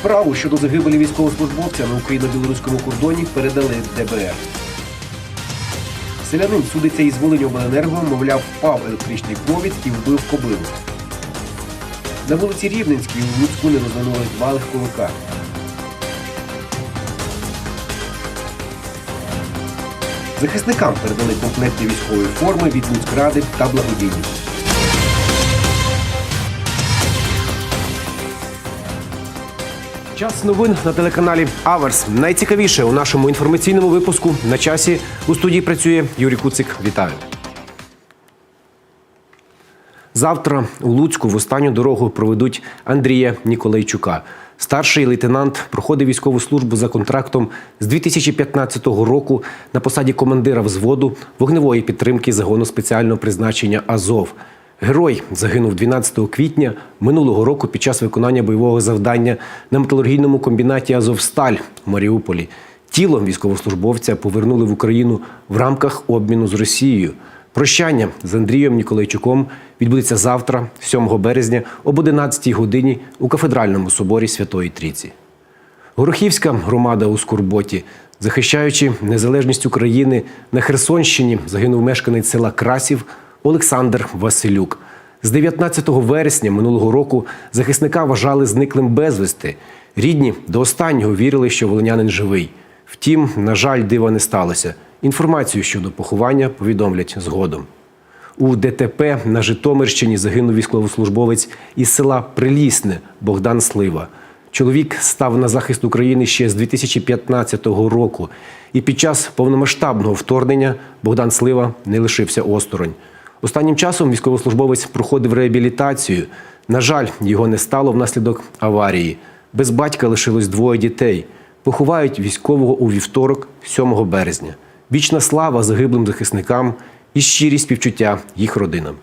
Справу щодо загибелі військовослужбовця на україно-білоруському кордоні передали ДБР. Селянин судиться із Волиньобленерго, мовляв, впав електричний провід і вбив кобилу. На вулиці Рівненській у Луцьку не розвернули два легковика. Захисникам передали комплекти військової форми від Луцькради та благодійників. Час новин на телеканалі Аверс. Найцікавіше у нашому інформаційному випуску на часі у студії працює Юрій Куцик. Вітаю. Завтра у Луцьку в останню дорогу проведуть Андрія Ніколайчука. Старший лейтенант проходив військову службу за контрактом з 2015 року на посаді командира взводу вогневої підтримки загону спеціального призначення Азов. Герой загинув 12 квітня минулого року під час виконання бойового завдання на металургійному комбінаті Азовсталь у Маріуполі. Тіло військовослужбовця повернули в Україну в рамках обміну з Росією. Прощання з Андрієм Ніколайчуком відбудеться завтра, 7 березня, об 11 годині у кафедральному соборі Святої Трійці. Горохівська громада у Скорботі, захищаючи незалежність України на Херсонщині, загинув мешканець села Красів Олександр Василюк. З 19 вересня минулого року захисника вважали зниклим безвісти. Рідні до останнього вірили, що волинянин живий. Втім, на жаль, дива не сталося. Інформацію щодо поховання повідомлять згодом. У ДТП на Житомирщині загинув військовослужбовець із села Прилісне Богдан Слива. Чоловік став на захист України ще з 2015 року, і під час повномасштабного вторгнення Богдан Слива не лишився осторонь. Останнім часом військовослужбовець проходив реабілітацію. На жаль, його не стало внаслідок аварії. Без батька лишилось двоє дітей. Поховають військового у вівторок, 7 березня. Вічна слава загиблим захисникам і щирі співчуття їх родинам.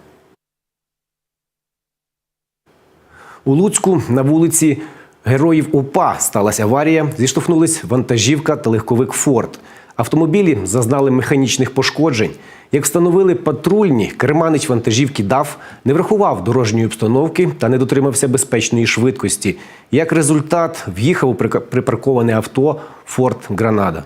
У Луцьку на вулиці Героїв УПА сталася аварія. Зіштовхнулись вантажівка та легковик Форд. Автомобілі зазнали механічних пошкоджень. Як встановили патрульні, керманич вантажівки ДАФ не врахував дорожньої обстановки та не дотримався безпечної швидкості. Як результат, в'їхав у припарковане авто Форд Гранада.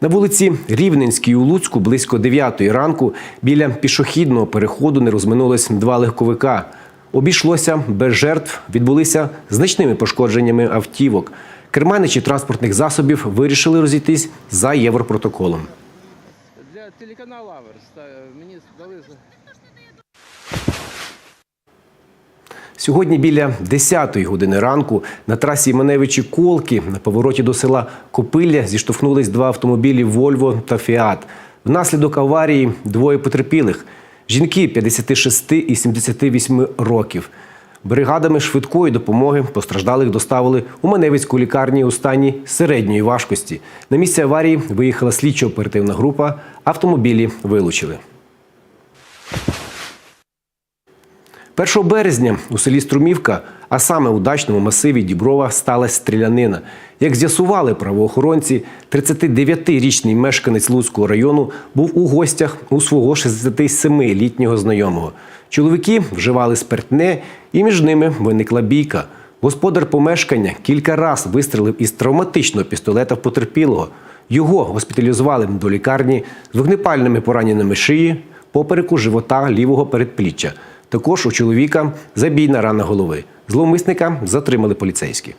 На вулиці Рівненській у Луцьку близько 9 ранку біля пішохідного переходу не розминулись два легковика. Обійшлося без жертв, відбулися значними пошкодженнями автівок. Керманичі транспортних засобів вирішили розійтись за європротоколом. Для телеканалу Аверс мені дали Сьогодні біля 10-ї години ранку на трасі Маневичі Колки на повороті до села Копилля зіштовхнулись два автомобілі Вольво та Фіат. Внаслідок аварії двоє потерпілих. Жінки 56 і 78 років. Бригадами швидкої допомоги постраждалих доставили у Маневицьку лікарні у стані середньої важкості. На місце аварії виїхала слідчо-оперативна група. Автомобілі вилучили. 1 березня у селі Струмівка, а саме у дачному масиві Діброва, сталася стрілянина. Як з'ясували правоохоронці, 39-річний мешканець Луцького району був у гостях у свого 67-літнього знайомого. Чоловіки вживали спиртне, і між ними виникла бійка. Господар помешкання кілька раз вистрелив із травматичного пістолета в потерпілого. Його госпіталізували до лікарні з вогнепальними пораненнями шиї, попереку живота лівого передпліччя. Також у чоловіка забійна рана голови. Зловмисника затримали поліцейські.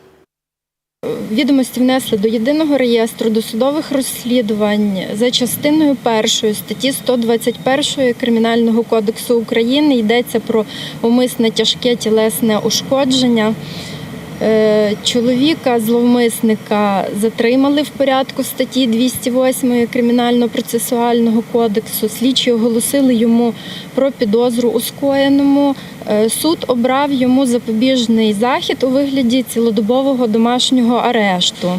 Відомості внесли до єдиного реєстру досудових розслідувань за частиною першої статті 121 Кримінального кодексу України йдеться про умисне тяжке тілесне ушкодження. Е, Чоловіка зловмисника затримали в порядку статті 208 Кримінально-процесуального кодексу. Слідчі оголосили йому про підозру у скоєному. Е, Суд обрав йому запобіжний захід у вигляді цілодобового домашнього арешту.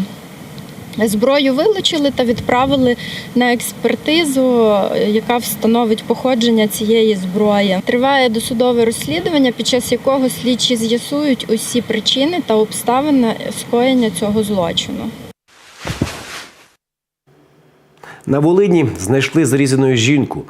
Зброю вилучили та відправили на експертизу, яка встановить походження цієї зброї. Триває досудове розслідування, під час якого слідчі з'ясують усі причини та обставини скоєння цього злочину. На Волині знайшли зарізану жінку.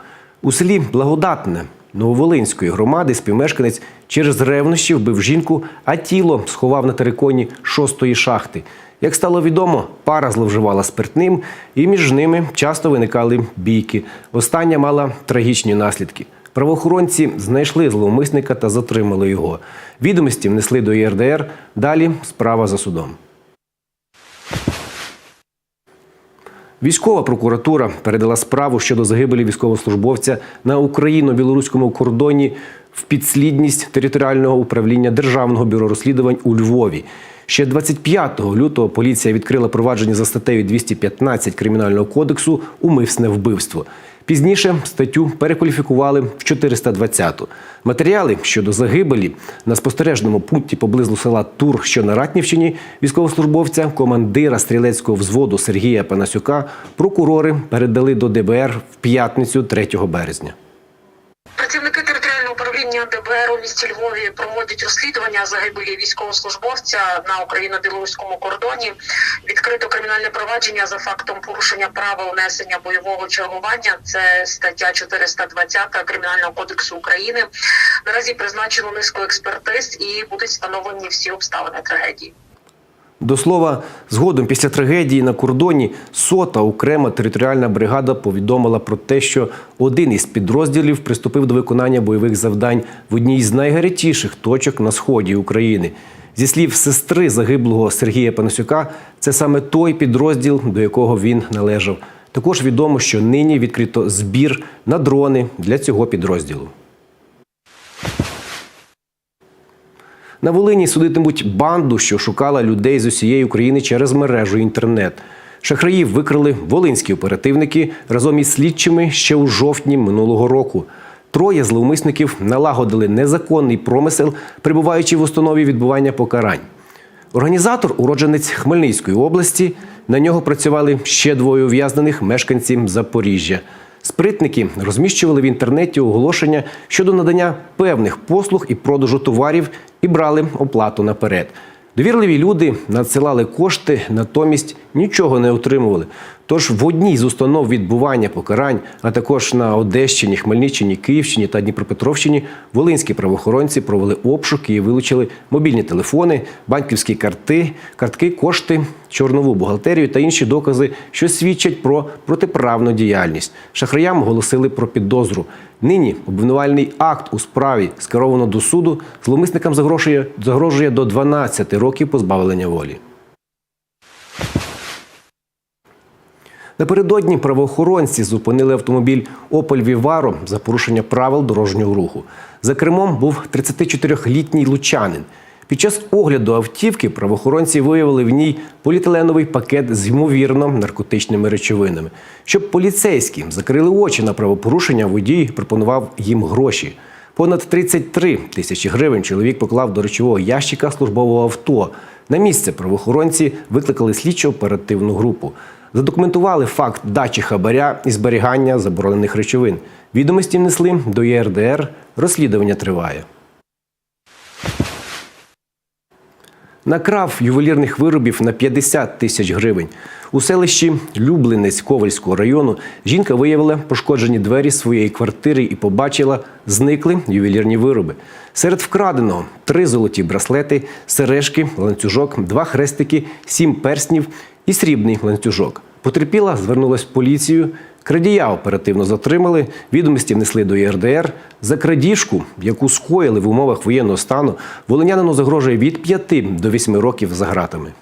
У селі Благодатне Нововолинської громади співмешканець через ревнощі вбив жінку, а тіло сховав на териконі шостої шахти. Як стало відомо, пара зловживала спиртним, і між ними часто виникали бійки. Остання мала трагічні наслідки. Правоохоронці знайшли зловмисника та затримали його. Відомості внесли до ЄРДР. Далі справа за судом. Військова прокуратура передала справу щодо загибелі військовослужбовця на україно-білоруському кордоні в підслідність територіального управління Державного бюро розслідувань у Львові. Ще 25 лютого поліція відкрила провадження за статтею 215 Кримінального кодексу Умисне вбивство. Пізніше статтю перекваліфікували в 420-ту. Матеріали щодо загибелі на спостережному пункті поблизу села Тур, що на Ратнівщині, військовослужбовця, командира стрілецького взводу Сергія Панасюка, прокурори передали до ДБР в п'ятницю 3 березня. ДБР у місті Львові проводять розслідування загибелі військовослужбовця на україно-білоруському кордоні. Відкрито кримінальне провадження за фактом порушення права унесення бойового чергування. Це стаття 420 Кримінального кодексу України. Наразі призначено низку експертиз і будуть встановлені всі обставини трагедії. До слова, згодом після трагедії на кордоні сота окрема територіальна бригада повідомила про те, що один із підрозділів приступив до виконання бойових завдань в одній з найгарячіших точок на сході України. Зі слів сестри загиблого Сергія Панасюка, це саме той підрозділ, до якого він належав. Також відомо, що нині відкрито збір на дрони для цього підрозділу. На Волині судитимуть банду, що шукала людей з усієї України через мережу інтернет. Шахраїв викрили волинські оперативники разом із слідчими ще у жовтні минулого року. Троє зловмисників налагодили незаконний промисел, перебуваючи в установі відбування покарань. Організатор уродженець Хмельницької області. На нього працювали ще двоє ув'язнених мешканців Запоріжжя. Спритники розміщували в інтернеті оголошення щодо надання певних послуг і продажу товарів і брали оплату наперед. Довірливі люди надсилали кошти, натомість нічого не отримували. Тож в одній з установ відбування покарань, а також на Одещині, Хмельниччині, Київщині та Дніпропетровщині, волинські правоохоронці провели обшуки і вилучили мобільні телефони, банківські карти, картки, кошти, чорнову бухгалтерію та інші докази, що свідчать про протиправну діяльність. Шахраям оголосили про підозру. Нині обвинувальний акт у справі скеровано до суду. Зловмисникам загрожує, загрожує до 12 років позбавлення волі. Напередодні правоохоронці зупинили автомобіль Опель Віваро за порушення правил дорожнього руху. За кермом був 34-літній лучанин. Під час огляду автівки правоохоронці виявили в ній поліетиленовий пакет з ймовірно наркотичними речовинами. Щоб поліцейські закрили очі на правопорушення, водій пропонував їм гроші. Понад 33 тисячі гривень чоловік поклав до речового ящика службового авто. На місце правоохоронці викликали слідчо оперативну групу. Задокументували факт дачі хабаря і зберігання заборонених речовин. Відомості внесли до ЄРДР. Розслідування триває. Накрав ювелірних виробів на 50 тисяч гривень. У селищі Люблинець Ковальського району жінка виявила пошкоджені двері своєї квартири і побачила зникли ювелірні вироби. Серед вкраденого три золоті браслети, сережки, ланцюжок, два хрестики, сім перснів і срібний ланцюжок. Потерпіла, звернулась в поліцію. Крадія оперативно затримали, відомості внесли до ЄРДР. За крадіжку, яку скоїли в умовах воєнного стану, волинянину загрожує від 5 до 8 років за ґратами.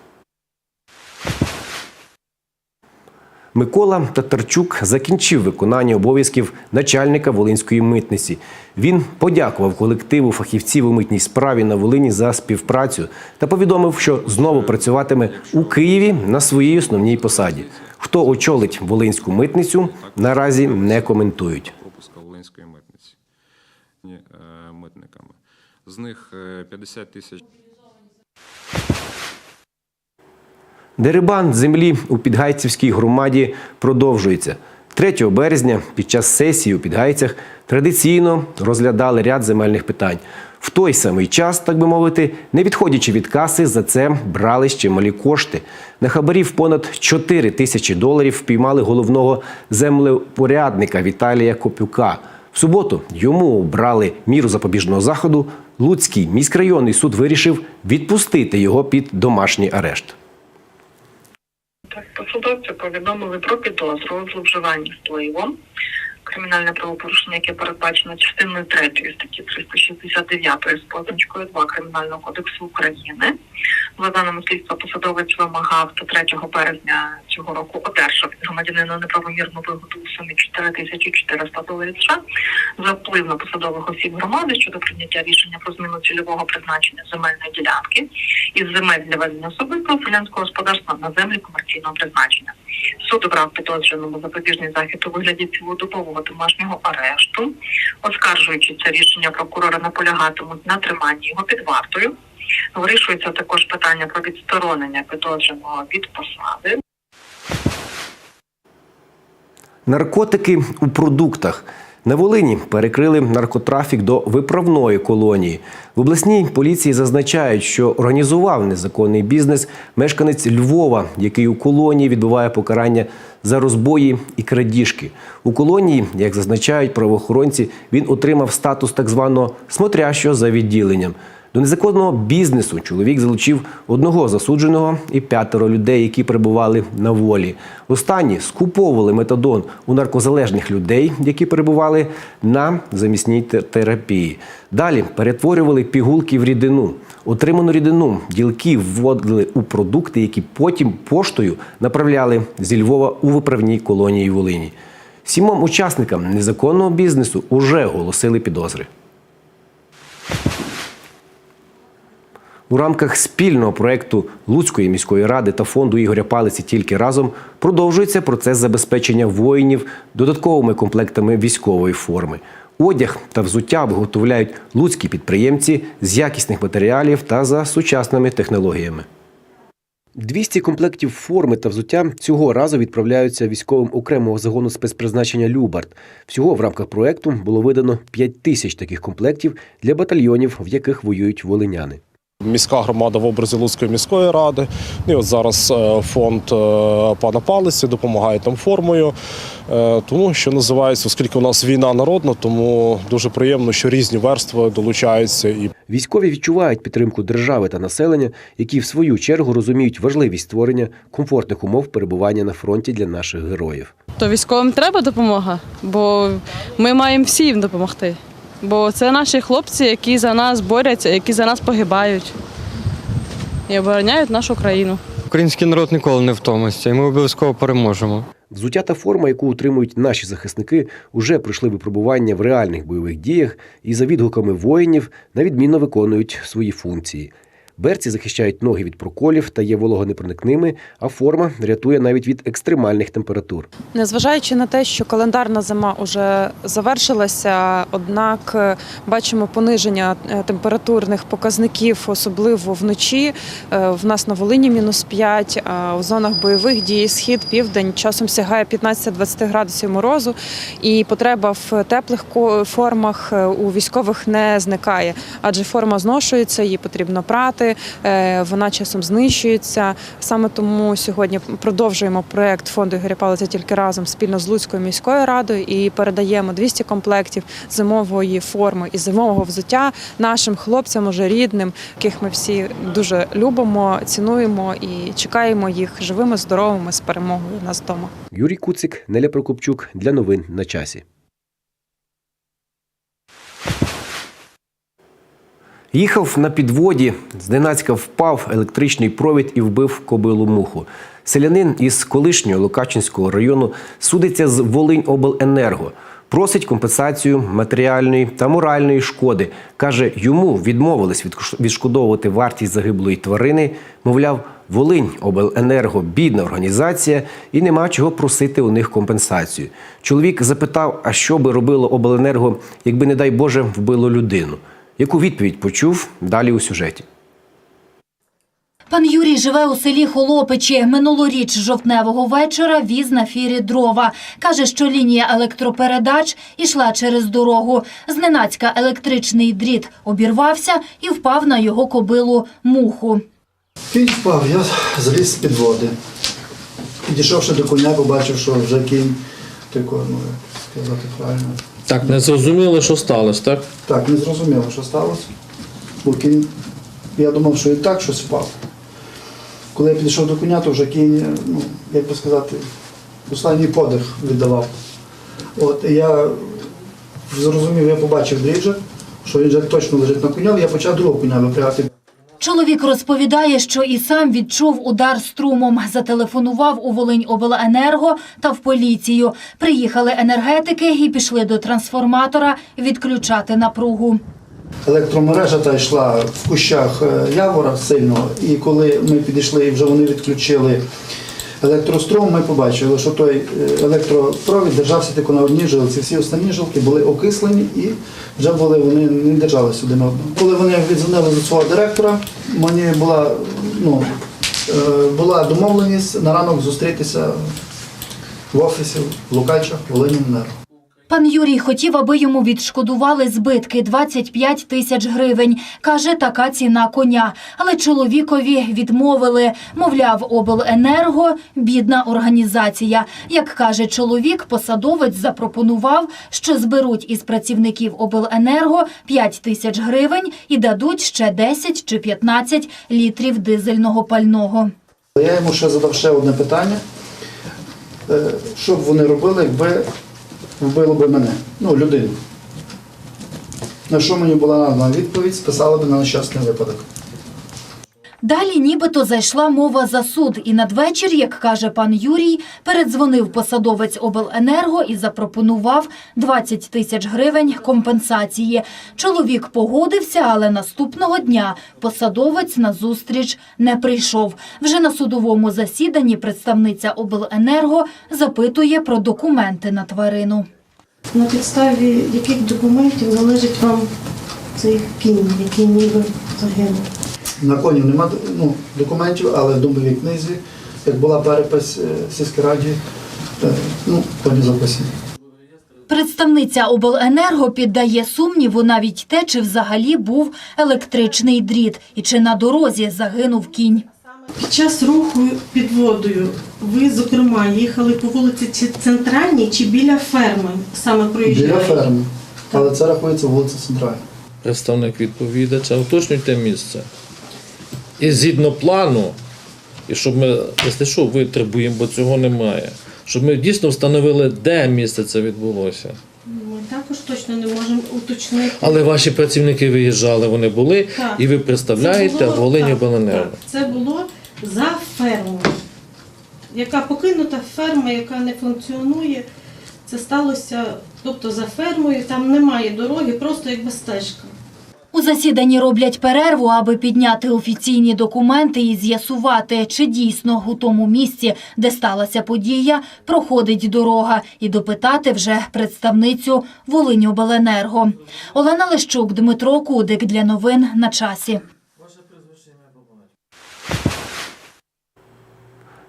Микола Татарчук закінчив виконання обов'язків начальника Волинської митниці. Він подякував колективу фахівців у митній справі на Волині за співпрацю та повідомив, що знову працюватиме у Києві на своїй основній посаді. Хто очолить Волинську митницю, наразі не коментують. пропуска Волинської митниці е, митниками. З них е, 50 тисяч Дерибан землі у Підгайцівській громаді продовжується. 3 березня під час сесії у Підгайцях традиційно розглядали ряд земельних питань. В той самий час, так би мовити, не відходячи від каси, за це брали ще малі кошти. На хабарів понад 4 тисячі доларів впіймали головного землепорядника Віталія Копюка. В суботу йому обрали міру запобіжного заходу. Луцький міськрайонний суд вирішив відпустити його під домашній арешт. Так, посадовцю повідомили про підозру зловживання впливом. Кримінальне правопорушення, яке передбачено частиною 3 статті 369 з позначкою 2 Кримінального кодексу України. За даними слідства, посадовець вимагав до 3 березня цього року одержав від громадянина неправомірну вигоду у сумі 4400 доларів США за вплив на посадових осіб громади щодо прийняття рішення про зміну цільового призначення земельної ділянки із земель для ведення особистого селянського господарства на землі комерційного призначення. Суд обрав підозрюваному запобіжний захід у вигляді цілодобового домашнього арешту. Оскаржуючи це рішення, прокурора, наполягатимуть на триманні його під вартою. Вирішується також питання про відсторонення підозрюваного від посади. Наркотики у продуктах. На Волині перекрили наркотрафік до виправної колонії. В обласній поліції зазначають, що організував незаконний бізнес мешканець Львова, який у колонії відбуває покарання за розбої і крадіжки. У колонії, як зазначають правоохоронці, він отримав статус так званого смотрящого за відділенням. До незаконного бізнесу чоловік залучив одного засудженого і п'ятеро людей, які перебували на волі. Останні скуповували метадон у наркозалежних людей, які перебували на замісній терапії. Далі перетворювали пігулки в рідину. Отриману рідину ділки вводили у продукти, які потім поштою направляли зі Львова у виправній колонії Волині. Сімом учасникам незаконного бізнесу уже оголосили підозри. У рамках спільного проекту Луцької міської ради та фонду Ігоря Палиці тільки разом продовжується процес забезпечення воїнів додатковими комплектами військової форми. Одяг та взуття виготовляють луцькі підприємці з якісних матеріалів та за сучасними технологіями. 200 комплектів форми та взуття цього разу відправляються військовим окремого загону спецпризначення Любард. Всього в рамках проекту було видано 5 тисяч таких комплектів для батальйонів, в яких воюють волиняни. Міська громада в образі Луцької міської ради. І от зараз е, фонд е, пана Палиці допомагає там формою. Е, Тому що називається, оскільки у нас війна народна, тому дуже приємно, що різні верстви долучаються і Військові відчувають підтримку держави та населення, які в свою чергу розуміють важливість створення комфортних умов перебування на фронті для наших героїв. То військовим треба допомога, бо ми маємо всі їм допомогти. Бо це наші хлопці, які за нас борються, які за нас погибають і обороняють нашу країну. Український народ ніколи не втомиться, і ми обов'язково переможемо. Взуття та форма, яку утримують наші захисники, уже пройшли випробування в реальних бойових діях і за відгуками воїнів на відмінно виконують свої функції. Берці захищають ноги від проколів та є вологонепроникними, а форма рятує навіть від екстремальних температур. Незважаючи на те, що календарна зима вже завершилася, однак е, бачимо пониження е, температурних показників, особливо вночі. Е, В нас на Волині мінус 5, а у зонах бойових дій схід, південь часом сягає 15-20 градусів морозу, і потреба в теплих формах у військових не зникає, адже форма зношується, її потрібно прати, е, вона часом знищується. Саме тому сьогодні продовжуємо проект фонду Ігоря Палиця тільки разом спільно з Луцькою міською радою і передаємо 200 комплектів зимової форми і зимового взуття нашим хлопцям, уже рідним, яких ми всі дуже любимо, цінуємо і чекаємо їх живими, здоровими з перемогою нас вдома. Юрій Куцик, Неля Прокопчук для новин на часі. Їхав на підводі, зненацька впав електричний провід і вбив кобилу муху. Селянин із колишнього Лукачинського району судиться з Волиньобленерго. Просить компенсацію матеріальної та моральної шкоди. Каже, йому відмовились відшкодовувати вартість загиблої тварини. Мовляв, Волиньобленерго бідна організація і нема чого просити у них компенсацію. Чоловік запитав, а що би робило обленерго, якби, не дай Боже, вбило людину. Яку відповідь почув далі у сюжеті. Пан Юрій живе у селі Холопичі. Минулоріч жовтневого вечора віз на фірі дрова. Каже, що лінія електропередач ішла через дорогу. Зненацька електричний дріт обірвався і впав на його кобилу муху. Кінь впав, я заліз з під води. Підійшовши до коня, побачив, що вже кінь тако, ну сказати правильно, Так, не зрозуміло, що сталося, так? Так, не зрозуміло, що сталося. Бо кінь, я думав, що і так щось впав. Коли я підійшов до коня, то вже кінь, ну, як би сказати, останній подих віддавав. От, і я зрозумів, я побачив дріжджа, що він вже точно лежить на коня, я почав другого коня випрягати. Чоловік розповідає, що і сам відчув удар струмом. Зателефонував у Волинь обленерго та в поліцію. Приїхали енергетики і пішли до трансформатора відключати напругу. Електромережа та йшла в кущах е, явора сильно, і коли ми підійшли і вже вони відключили електрострум, ми побачили, що той е, електропровід держався тільки на одній жилці. Всі останні жилки були окислені і вже були вони не держалися один одного. Коли вони відзвонили до свого директора, мені була, ну, е, була домовленість на ранок зустрітися в офісі в Лукачах, Волиніненерго. Пан Юрій хотів, аби йому відшкодували збитки 25 тисяч гривень. Каже, така ціна коня. Але чоловікові відмовили. Мовляв, обленерго бідна організація. Як каже чоловік, посадовець запропонував, що зберуть із працівників обленерго 5 тисяч гривень і дадуть ще 10 чи 15 літрів дизельного пального. Я йому ще задав ще одне питання. Е, Що б вони робили, якби вбили б мене, ну, людину. На що мені була відповідь, списала б на нещасний випадок. Далі нібито зайшла мова за суд, і надвечір, як каже пан Юрій, передзвонив посадовець обленерго і запропонував 20 тисяч гривень компенсації. Чоловік погодився, але наступного дня посадовець на зустріч не прийшов. Вже на судовому засіданні представниця обленерго запитує про документи на тварину. На підставі яких документів належить вам цей кінь, який ніби загинув? На коні нема ну, документів, але в домовій книзі, як була перепис е, сільській раді, е, ну, коні записані. Представниця обленерго піддає сумніву навіть те, чи взагалі був електричний дріт і чи на дорозі загинув кінь. Під час руху під водою ви, зокрема, їхали по вулиці чи центральній чи біля ферми саме Біля проїжджали? ферми. Але це рахується вулиця Центральна. Представник відповідача, уточнюйте місце. І згідно плану, і щоб ми, якщо що, витребуємо, бо цього немає. Щоб ми дійсно встановили, де місце це відбулося. Ми також точно не можемо уточнити. Але ваші працівники виїжджали, вони були, Так. і ви Це представляєте було- Волинь так, Обленерго. так. Це було за фермою. Яка покинута ферма, яка не функціонує. Це сталося, тобто за фермою, там немає дороги, просто якби стежка. У засіданні роблять перерву, аби підняти офіційні документи і з'ясувати, чи дійсно у тому місці, де сталася подія, проходить дорога, і допитати вже представницю Волиньобленерго. Олена Лещук, Дмитро Кудик для новин на часі.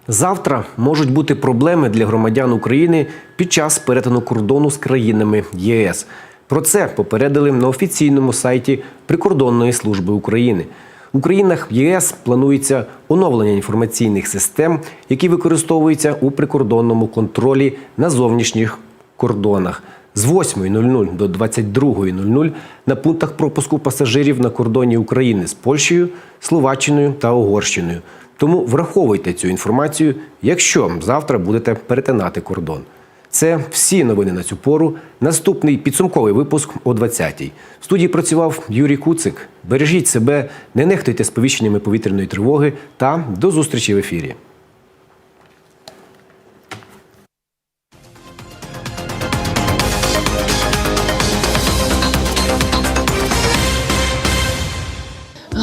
Завтра можуть бути проблеми для громадян України під час перетину кордону з країнами ЄС. Про це попередили на офіційному сайті Прикордонної служби України. У країнах ЄС планується оновлення інформаційних систем, які використовуються у прикордонному контролі на зовнішніх кордонах. З 8.00 до 22.00 на пунктах пропуску пасажирів на кордоні України з Польщею, Словаччиною та Угорщиною. Тому враховуйте цю інформацію, якщо завтра будете перетинати кордон. Це всі новини на цю пору. Наступний підсумковий випуск о 20-й. В студії працював Юрій Куцик. Бережіть себе, не нехтуйте сповіщеннями повітряної тривоги та до зустрічі в ефірі.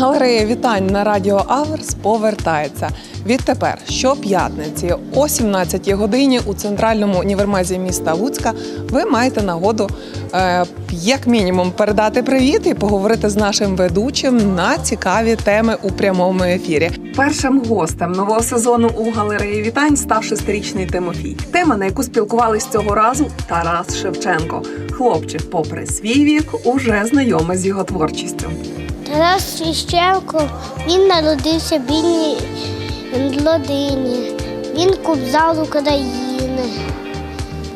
Галерея вітань на радіо Аверс повертається. Відтепер щоп'ятниці о 17 годині у центральному універмазі міста Луцька ви маєте нагоду е, як мінімум передати привіт і поговорити з нашим ведучим на цікаві теми у прямому ефірі. Першим гостем нового сезону у галереї вітань став шестирічний Тимофій. Тема, на яку спілкувались цього разу, Тарас Шевченко. Хлопчик, попри свій вік, уже знайомий з його творчістю. Тарас Священко, він народився в бідній родині. Він кобзар України.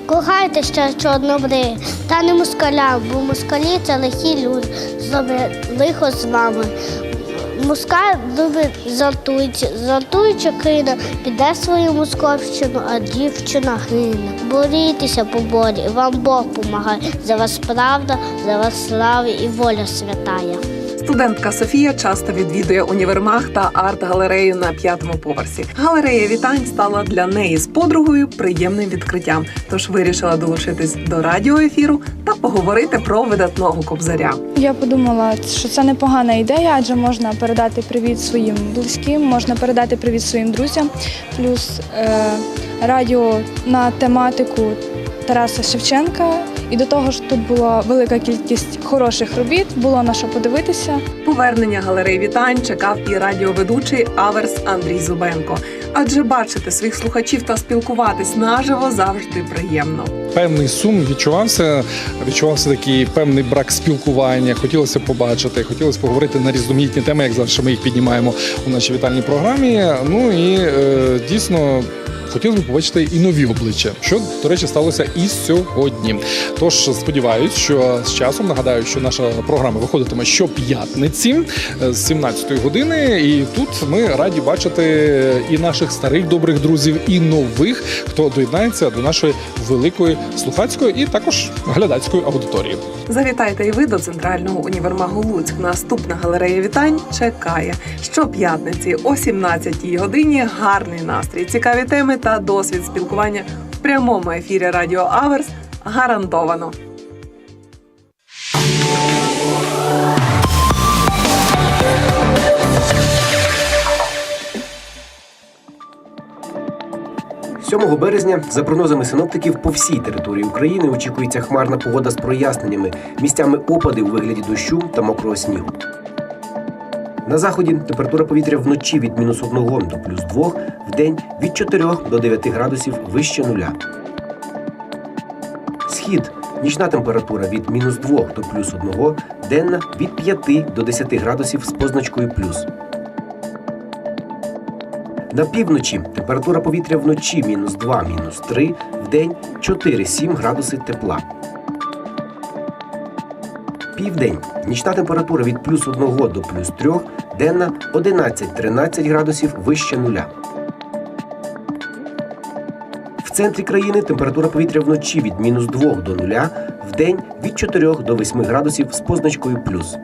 Кохайте ще чорнобри, та не москаля, бо москалі це лихі люди, зроблять лихо з вами. Москаль любить жартуючи, жартуючи кине, піде свою московщину, а дівчина гине. Борітеся по борі, вам Бог помагає. За вас правда, за вас слава і воля святая. Студентка Софія часто відвідує універмаг та арт-галерею на п'ятому поверсі. Галерея вітань стала для неї з подругою приємним відкриттям. Тож вирішила долучитись до радіоефіру та поговорити про видатного кобзаря. Я подумала, що це непогана ідея, адже можна передати привіт своїм близьким, можна передати привіт своїм друзям. Плюс е, радіо на тематику Тараса Шевченка. І до того ж тут була велика кількість хороших робіт, було на що подивитися. Повернення галереї вітань чекав і радіоведучий Аверс Андрій Зубенко. Адже бачити своїх слухачів та спілкуватись наживо завжди приємно. Певний сум відчувався. Відчувався такий певний брак спілкування. Хотілося побачити, хотілося поговорити на різноманітні теми, як завжди ми їх піднімаємо у нашій вітальній програмі. Ну і е, дійсно. Хотілося б побачити і нові обличчя, що, до речі, сталося і сьогодні. Тож сподіваюсь, що з часом нагадаю, що наша програма виходитиме щоп'ятниці з 17 години. І тут ми раді бачити і наших старих добрих друзів, і нових, хто доєднається до нашої великої слухацької і також глядацької аудиторії. Завітайте і ви до центрального універмагу Луцьк. Наступна галерея вітань чекає. Щоп'ятниці о 17-й годині гарний настрій, цікаві теми та досвід спілкування в прямому ефірі Радіо Аверс гарантовано. – 7 березня, за прогнозами синоптиків, по всій території України очікується хмарна погода з проясненнями, місцями опади у вигляді дощу та мокрого снігу. На заході температура повітря вночі від мінус 1 до плюс 2, в день від 4 до 9 градусів вище нуля. Схід нічна температура від мінус 2 до плюс 1, денна від 5 до 10 градусів з позначкою плюс. На півночі температура повітря вночі мінус 2, мінус 3, в день 4-7 градуси тепла. Південь. Нічна температура від плюс 1 до плюс 3, денна 11-13 градусів вище нуля. В центрі країни температура повітря вночі від мінус 2 до 0, в день від 4 до 8 градусів з позначкою плюс.